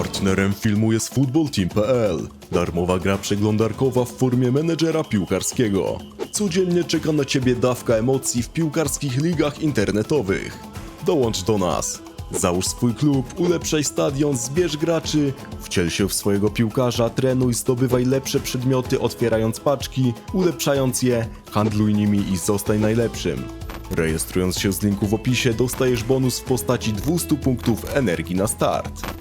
Partnerem filmu jest footballteam.pl. Darmowa gra przeglądarkowa w formie menedżera piłkarskiego. Codziennie czeka na Ciebie dawka emocji w piłkarskich ligach internetowych. Dołącz do nas. Załóż swój klub, ulepszaj stadion, zbierz graczy, wciel się w swojego piłkarza, trenuj, zdobywaj lepsze przedmioty otwierając paczki, ulepszając je, handluj nimi i zostań najlepszym. Rejestrując się z linku w opisie dostajesz bonus w postaci 200 punktów energii na start.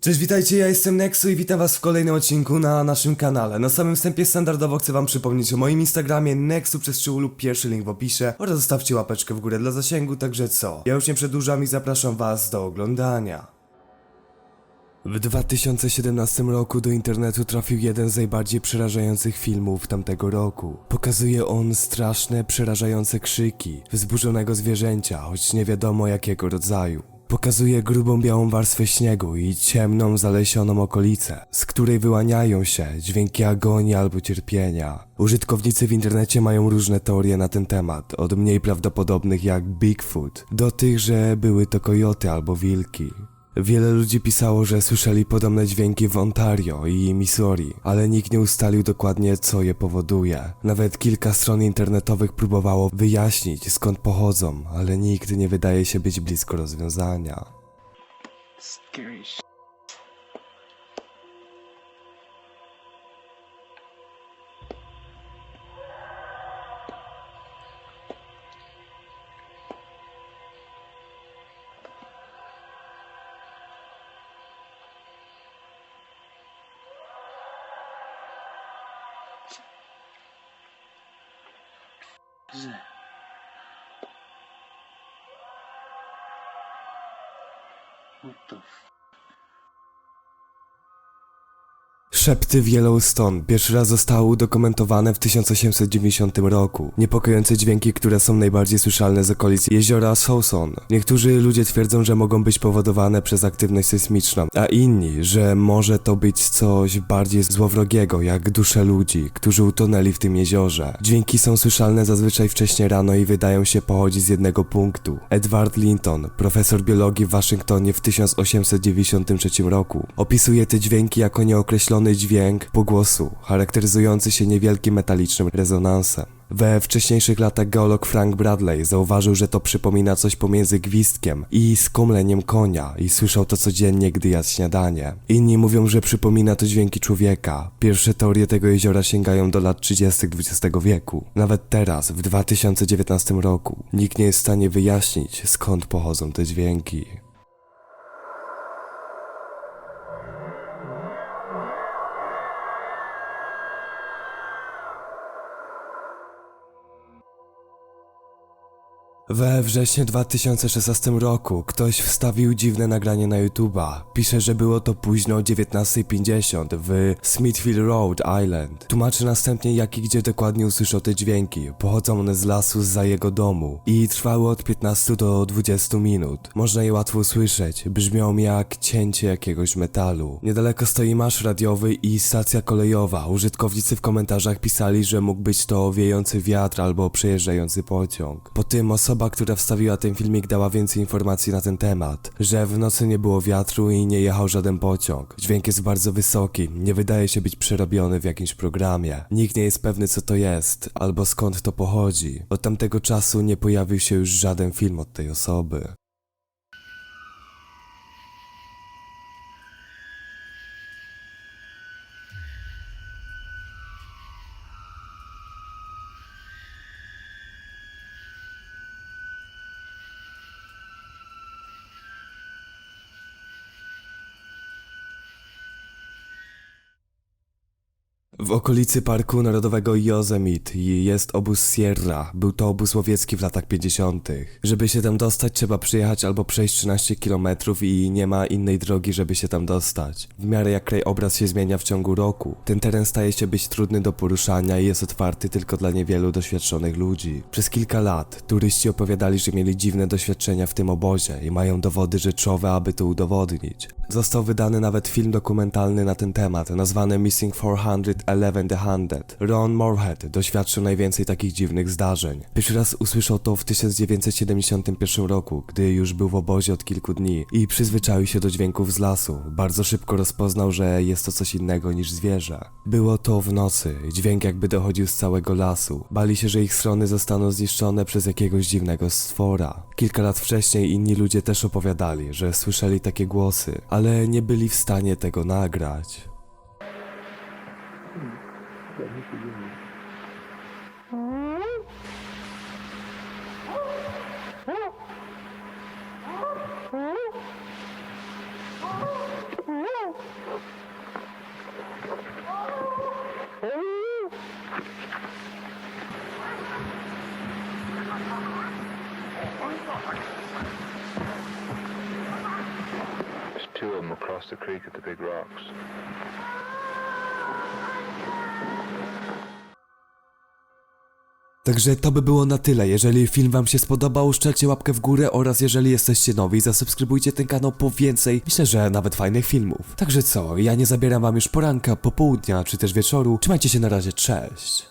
Cześć, witajcie, ja jestem Nexu i witam was w kolejnym odcinku na naszym kanale. Na samym wstępie standardowo chcę wam przypomnieć o moim Instagramie Nexu przez czoło lub pierwszy link w opisie oraz zostawcie łapeczkę w górę dla zasięgu, także co? Ja już nie przedłużam i zapraszam was do oglądania. W 2017 roku do internetu trafił jeden z najbardziej przerażających filmów tamtego roku. Pokazuje on straszne, przerażające krzyki wzburzonego zwierzęcia, choć nie wiadomo jakiego rodzaju. Pokazuje grubą białą warstwę śniegu i ciemną, zalesioną okolicę, z której wyłaniają się dźwięki agonii albo cierpienia. Użytkownicy w internecie mają różne teorie na ten temat, od mniej prawdopodobnych jak Bigfoot, do tych, że były to kojoty albo wilki. Wiele ludzi pisało, że słyszeli podobne dźwięki w Ontario i Missouri, ale nikt nie ustalił dokładnie co je powoduje. Nawet kilka stron internetowych próbowało wyjaśnić skąd pochodzą, ale nikt nie wydaje się być blisko rozwiązania. Scary What the Szepty w Yellowstone pierwszy raz zostały udokumentowane w 1890 roku. Niepokojące dźwięki, które są najbardziej słyszalne z okolic jeziora Souson. Niektórzy ludzie twierdzą, że mogą być powodowane przez aktywność sejsmiczną, a inni, że może to być coś bardziej złowrogiego, jak dusze ludzi, którzy utonęli w tym jeziorze. Dźwięki są słyszalne zazwyczaj wcześnie rano i wydają się pochodzić z jednego punktu. Edward Linton, profesor biologii w Waszyngtonie w 1893 roku, opisuje te dźwięki jako nieokreślony dźwięk pogłosu, charakteryzujący się niewielkim metalicznym rezonansem. We wcześniejszych latach geolog Frank Bradley zauważył, że to przypomina coś pomiędzy gwizdkiem i skomleniem konia i słyszał to codziennie, gdy jadł śniadanie. Inni mówią, że przypomina to dźwięki człowieka. Pierwsze teorie tego jeziora sięgają do lat 30. XX wieku. Nawet teraz, w 2019 roku, nikt nie jest w stanie wyjaśnić, skąd pochodzą te dźwięki. We wrześniu 2016 roku ktoś wstawił dziwne nagranie na YouTube'a. Pisze, że było to późno o 19.50 w Smithfield Road Island. Tłumaczy następnie jak i gdzie dokładnie usłyszał te dźwięki. Pochodzą one z lasu za jego domu i trwały od 15 do 20 minut. Można je łatwo usłyszeć. Brzmią jak cięcie jakiegoś metalu. Niedaleko stoi marsz radiowy i stacja kolejowa. Użytkownicy w komentarzach pisali, że mógł być to wiejący wiatr albo przejeżdżający pociąg. Po tym osoba, która wstawiła ten filmik dała więcej informacji na ten temat, że w nocy nie było wiatru i nie jechał żaden pociąg. Dźwięk jest bardzo wysoki, nie wydaje się być przerobiony w jakimś programie. Nikt nie jest pewny co to jest, albo skąd to pochodzi. Od tamtego czasu nie pojawił się już żaden film od tej osoby. W okolicy Parku Narodowego Yosemite jest obóz Sierra. Był to obóz łowiecki w latach 50. Żeby się tam dostać, trzeba przyjechać albo przejść 13 km i nie ma innej drogi, żeby się tam dostać. W miarę jak krajobraz się zmienia w ciągu roku, ten teren staje się być trudny do poruszania i jest otwarty tylko dla niewielu doświadczonych ludzi. Przez kilka lat turyści opowiadali, że mieli dziwne doświadczenia w tym obozie i mają dowody rzeczowe, aby to udowodnić. Został wydany nawet film dokumentalny na ten temat, nazwany Missing 400 Eleven the Hundred. Ron Moorhead doświadczył najwięcej takich dziwnych zdarzeń. Pierwszy raz usłyszał to w 1971 roku, gdy już był w obozie od kilku dni i przyzwyczaił się do dźwięków z lasu. Bardzo szybko rozpoznał, że jest to coś innego niż zwierzę. Było to w nocy, dźwięk jakby dochodził z całego lasu. Bali się, że ich strony zostaną zniszczone przez jakiegoś dziwnego stwora. Kilka lat wcześniej inni ludzie też opowiadali, że słyszeli takie głosy, ale nie byli w stanie tego nagrać. There's two of them across the creek at the big rocks. Także to by było na tyle. Jeżeli film wam się spodobał, uszczelcie łapkę w górę oraz jeżeli jesteście nowi, zasubskrybujcie ten kanał po więcej, myślę, że nawet fajnych filmów. Także co, ja nie zabieram wam już poranka, popołudnia czy też wieczoru. Trzymajcie się na razie, cześć.